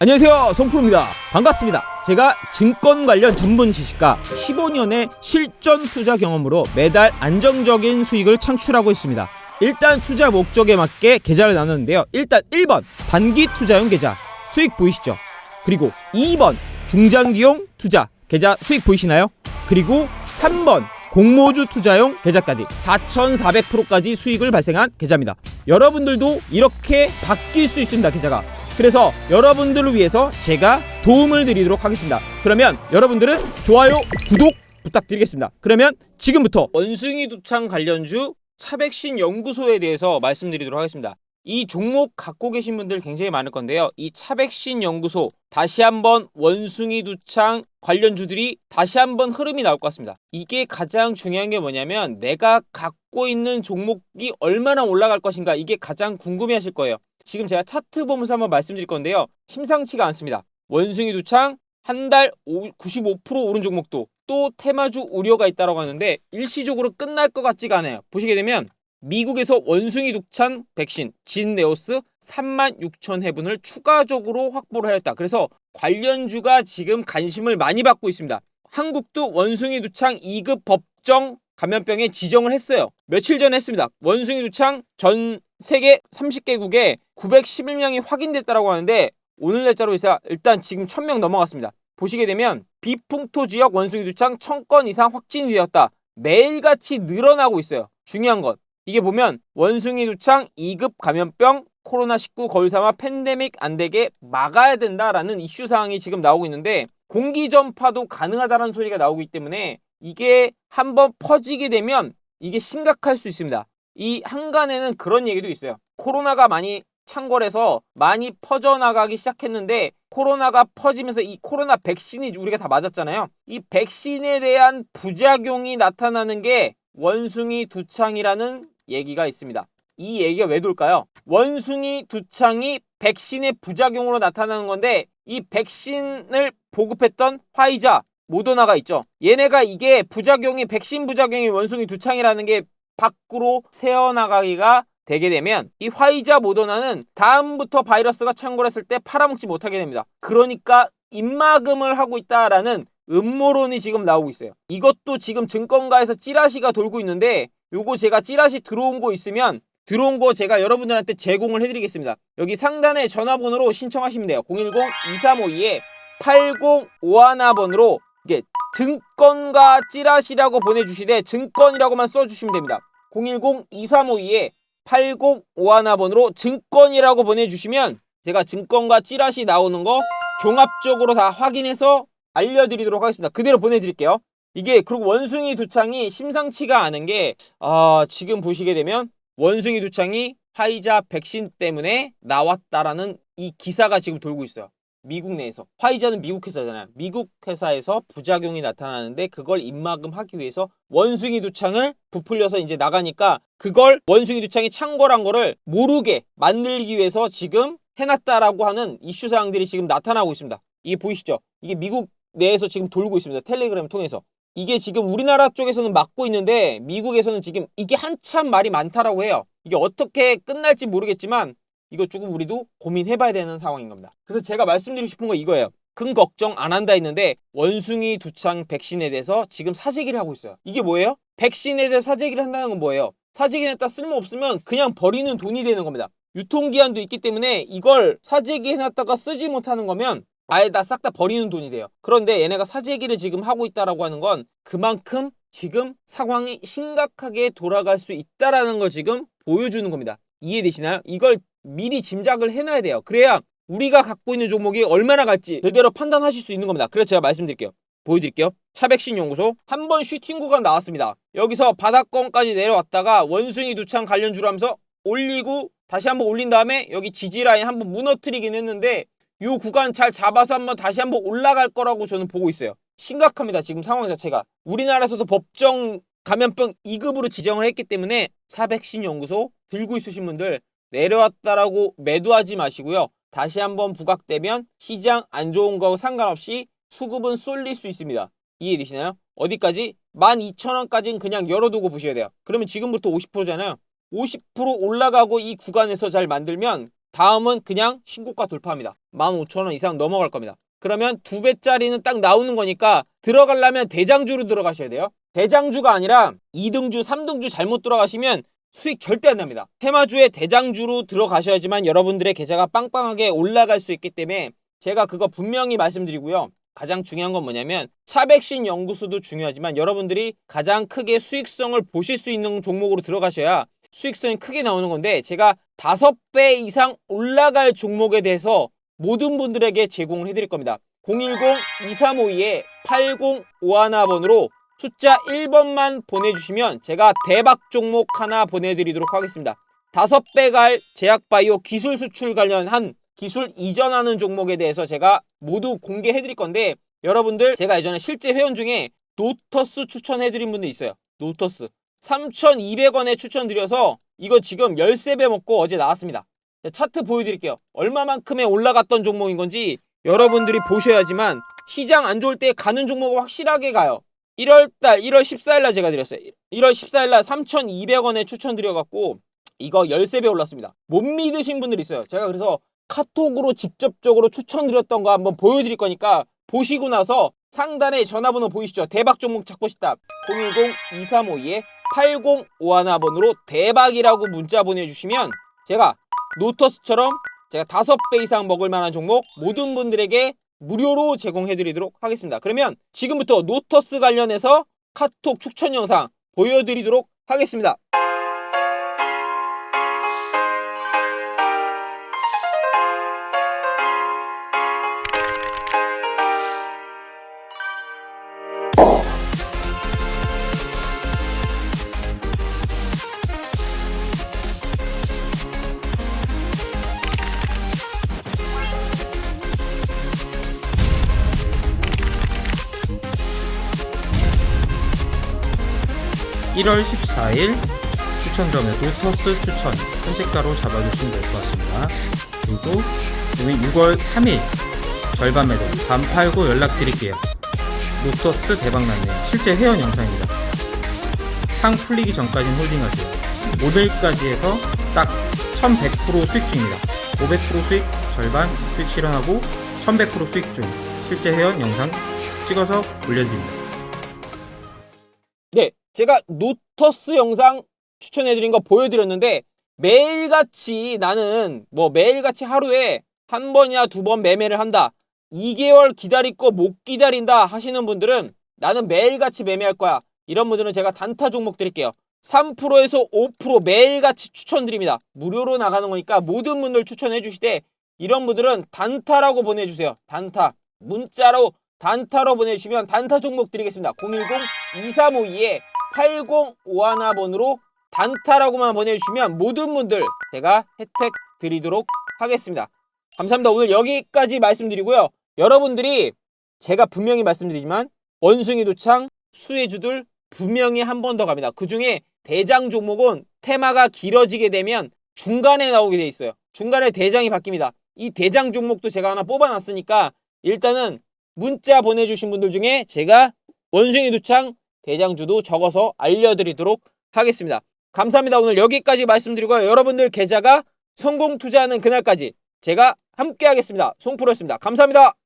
안녕하세요 송프로입니다 반갑습니다 제가 증권 관련 전문 지식과 15년의 실전 투자 경험으로 매달 안정적인 수익을 창출하고 있습니다 일단 투자 목적에 맞게 계좌를 나눴는데요 일단 1번 단기 투자용 계좌 수익 보이시죠 그리고 2번 중장기용 투자 계좌 수익 보이시나요 그리고 3번 공모주 투자용 계좌까지 4,400%까지 수익을 발생한 계좌입니다. 여러분들도 이렇게 바뀔 수 있습니다. 계좌가. 그래서 여러분들을 위해서 제가 도움을 드리도록 하겠습니다. 그러면 여러분들은 좋아요, 구독 부탁드리겠습니다. 그러면 지금부터 원숭이 두창 관련주 차백신 연구소에 대해서 말씀드리도록 하겠습니다. 이 종목 갖고 계신 분들 굉장히 많을 건데요. 이 차백신 연구소 다시 한번 원숭이 두창 관련주들이 다시 한번 흐름이 나올 것 같습니다. 이게 가장 중요한 게 뭐냐면 내가 갖고 있는 종목이 얼마나 올라갈 것인가 이게 가장 궁금해 하실 거예요. 지금 제가 차트 보면서 한번 말씀드릴 건데요. 심상치가 않습니다. 원숭이 두창 한 달 95% 오른 종목도 또 테마주 우려가 있다고 하는데 일시적으로 끝날 것 같지가 않아요. 보시게 되면 미국에서 원숭이 독찬 백신 진네오스 3만 6천 회분을 추가적으로 확보를 하였다. 그래서 관련주가 지금 관심을 많이 받고 있습니다. 한국도 원숭이 두창 2급 법정 감염병에 지정을 했어요. 며칠 전에 했습니다. 원숭이 두창 전 세계 30개국에 911명이 확인됐다고 하는데 오늘 날짜로 해서 일단 지금 1000명 넘어갔습니다. 보시게 되면 비풍토 지역 원숭이 두창 1000건 이상 확진되었다. 매일같이 늘어나고 있어요. 중요한 건 이게 보면 원숭이 두창 2급 감염병 코로나19 거울 삼아 팬데믹 안 되게 막아야 된다라는 이슈 사항이 지금 나오고 있는데 공기 전파도 가능하다는 소리가 나오고 있기 때문에 이게 한번 퍼지게 되면 이게 심각할 수 있습니다. 이 한간에는 그런 얘기도 있어요. 코로나가 많이 창궐해서 많이 퍼져나가기 시작했는데 코로나가 퍼지면서 이 코로나 백신이 우리가 다 맞았잖아요. 이 백신에 대한 부작용이 나타나는 게 원숭이 두창이라는 얘기가 있습니다. 이 얘기가 왜 돌까요? 원숭이 두창이 백신의 부작용으로 나타나는 건데 이 백신을 보급했던 화이자, 모더나가 있죠. 얘네가 이게 부작용이 백신 부작용이 원숭이 두창이라는 게 밖으로 새어나가기가 되게 되면 이 화이자 모더나는 다음부터 바이러스가 창궐했을 때 팔아먹지 못하게 됩니다. 그러니까 입막음을 하고 있다라는 음모론이 지금 나오고 있어요. 이것도 지금 증권가에서 찌라시가 돌고 있는데 요거 제가 찌라시 들어온 거 있으면 들어온 거 제가 여러분들한테 제공을 해드리겠습니다. 여기 상단에 전화번호로 신청하시면 돼요. 010-2352-8051번으로 이게 증권가 찌라시라고 보내주시되 증권이라고만 써주시면 됩니다. 010-2352-8051번으로 증권이라고 보내주시면 제가 증권가 찌라시 나오는 거 종합적으로 다 확인해서 알려드리도록 하겠습니다. 그대로 보내드릴게요. 이게 그리고 원숭이 두창이 심상치가 않은 게 아, 지금 보시게 되면 원숭이 두창이 화이자 백신 때문에 나왔다라는 이 기사가 지금 돌고 있어요. 미국 내에서 화이자는 미국 회사잖아요. 미국 회사에서 부작용이 나타나는데 그걸 입막음하기 위해서 원숭이 두창을 부풀려서 이제 나가니까 그걸 원숭이 두창이 창궐한 거를 모르게 만들기 위해서 지금 해놨다라고 하는 이슈 사항들이 지금 나타나고 있습니다. 이게 보이시죠? 이게 미국 내에서 지금 돌고 있습니다. 텔레그램 통해서. 이게 지금 우리나라 쪽에서는 막고 있는데 미국에서는 지금 이게 한참 말이 많다라고 해요. 이게 어떻게 끝날지 모르겠지만 이거 조금 우리도 고민해봐야 되는 상황인 겁니다. 그래서 제가 말씀드리고 싶은 건 이거예요. 큰 걱정 안 한다 했는데 원숭이 두창 백신에 대해서 지금 사재기를 하고 있어요. 이게 뭐예요? 백신에 대해 사재기를 한다는 건 뭐예요? 사재기했다 쓸모없으면 그냥 버리는 돈이 되는 겁니다. 유통기한도 있기 때문에 이걸 사재기 해놨다가 쓰지 못하는 거면 아예 다 싹 다 버리는 돈이 돼요. 그런데 얘네가 사재기를 지금 하고 있다라고 하는 건 그만큼 지금 상황이 심각하게 돌아갈 수 있다라는 걸 지금 보여주는 겁니다. 이해되시나요? 이걸 미리 짐작을 해놔야 돼요. 그래야 우리가 갖고 있는 종목이 얼마나 갈지 제대로 판단하실 수 있는 겁니다. 그래서 제가 말씀드릴게요. 보여드릴게요. 차백신 연구소 한 번 슈팅 구간 나왔습니다. 여기서 바닥권까지 내려왔다가 원숭이 두창 관련주로 하면서 올리고 다시 한번 올린 다음에 여기 지지라인 한번 무너뜨리긴 했는데 요 구간 잘 잡아서 한번 다시 한번 올라갈 거라고 저는 보고 있어요. 심각합니다. 지금 상황 자체가. 우리나라에서도 법정 감염병 2급으로 지정을 했기 때문에 차백신 연구소 들고 있으신 분들 내려왔다라고 매도하지 마시고요. 다시 한번 부각되면 시장 안 좋은 거 상관없이 수급은 쏠릴 수 있습니다. 이해되시나요? 어디까지? 12,000원까지는 그냥 열어두고 보셔야 돼요. 그러면 지금부터 50%잖아요. 50% 올라가고 이 구간에서 잘 만들면 다음은 그냥 신고가 돌파합니다. 15,000원 이상 넘어갈 겁니다. 그러면 두 배짜리는 딱 나오는 거니까 들어가려면 대장주로 들어가셔야 돼요. 대장주가 아니라 2등주, 3등주 잘못 들어가시면 수익 절대 안 납니다. 테마주의 대장주로 들어가셔야지만 여러분들의 계좌가 빵빵하게 올라갈 수 있기 때문에 제가 그거 분명히 말씀드리고요. 가장 중요한 건 뭐냐면 차백신 연구소도 중요하지만 여러분들이 가장 크게 수익성을 보실 수 있는 종목으로 들어가셔야 수익성이 크게 나오는 건데 제가 다섯 배 이상 올라갈 종목에 대해서 모든 분들에게 제공을 해드릴 겁니다. 010-2352에 8051번으로 숫자 1번만 보내주시면 제가 대박 종목 하나 보내드리도록 하겠습니다. 다섯 배 갈 제약바이오 기술 수출 관련한 기술 이전하는 종목에 대해서 제가 모두 공개해드릴 건데 여러분들 제가 예전에 실제 회원 중에 노터스 추천해드린 분들 있어요. 노터스 3,200원에 추천드려서 이거 지금 13배 먹고 어제 나왔습니다. 자, 차트 보여드릴게요. 얼마만큼의 올라갔던 종목인 건지 여러분들이 보셔야지만 시장 안 좋을 때 가는 종목은 확실하게 가요. 1월달 1월 14일날 제가 드렸어요. 1월 14일날 3,200원에 추천드려갖고 이거 13배 올랐습니다. 못 믿으신 분들 있어요. 제가 그래서 카톡으로 직접적으로 추천드렸던 거 한번 보여드릴 거니까 보시고 나서 상단에 전화번호 보이시죠? 대박 종목 찾고 싶다. 010-2352에 8051번으로 대박이라고 문자 보내주시면 제가 노터스처럼 제가 다섯 배 이상 먹을 만한 종목 모든 분들에게 무료로 제공해드리도록 하겠습니다. 그러면 지금부터 노터스 관련해서 카톡 추천 영상 보여드리도록 하겠습니다. 일월 14일 추천점에 노터스 추천 선택가로 잡아주시면 될 것 같습니다. 그리고 오늘 6월 3일 절반 매도 밤 팔고 연락드릴게요. 노터스 대박났네요. 실제 회원 영상입니다. 상 풀리기 전까지는 홀딩하세요. 오늘까지 해서 딱 1100% 수익 중입니다. 500% 수익 절반 수익 실현하고 1100% 수익 중 실제 회원 영상 찍어서 올려드립니다. 네, 제가 노터스 영상 추천해드린 거 보여드렸는데 매일같이 나는 뭐 매일같이 하루에 한 번이나 두 번 매매를 한다. 2개월 기다릴 거 못 기다린다 하시는 분들은 나는 매일같이 매매할 거야. 이런 분들은 제가 단타 종목 드릴게요. 3%에서 5% 매일같이 추천드립니다. 무료로 나가는 거니까 모든 분들 추천해 주시되 이런 분들은 단타라고 보내주세요. 단타. 문자로 단타로 보내주시면 단타 종목 드리겠습니다. 010-2352에 8051번으로 단타라고만 보내주시면 모든 분들 제가 혜택 드리도록 하겠습니다. 감사합니다. 오늘 여기까지 말씀드리고요. 여러분들이 제가 분명히 말씀드리지만 원숭이 도창 수혜주들 분명히 한 번 더 갑니다. 그 중에 대장 종목은 테마가 길어지게 되면 중간에 나오게 돼 있어요. 중간에 대장이 바뀝니다. 이 대장 종목도 제가 하나 뽑아놨으니까 일단은 문자 보내주신 분들 중에 제가 원숭이 두창 대장주도 적어서 알려드리도록 하겠습니다. 감사합니다. 오늘 여기까지 말씀드리고요. 여러분들 계좌가 성공 투자하는 그날까지 제가 함께 하겠습니다. 송프로였습니다. 감사합니다.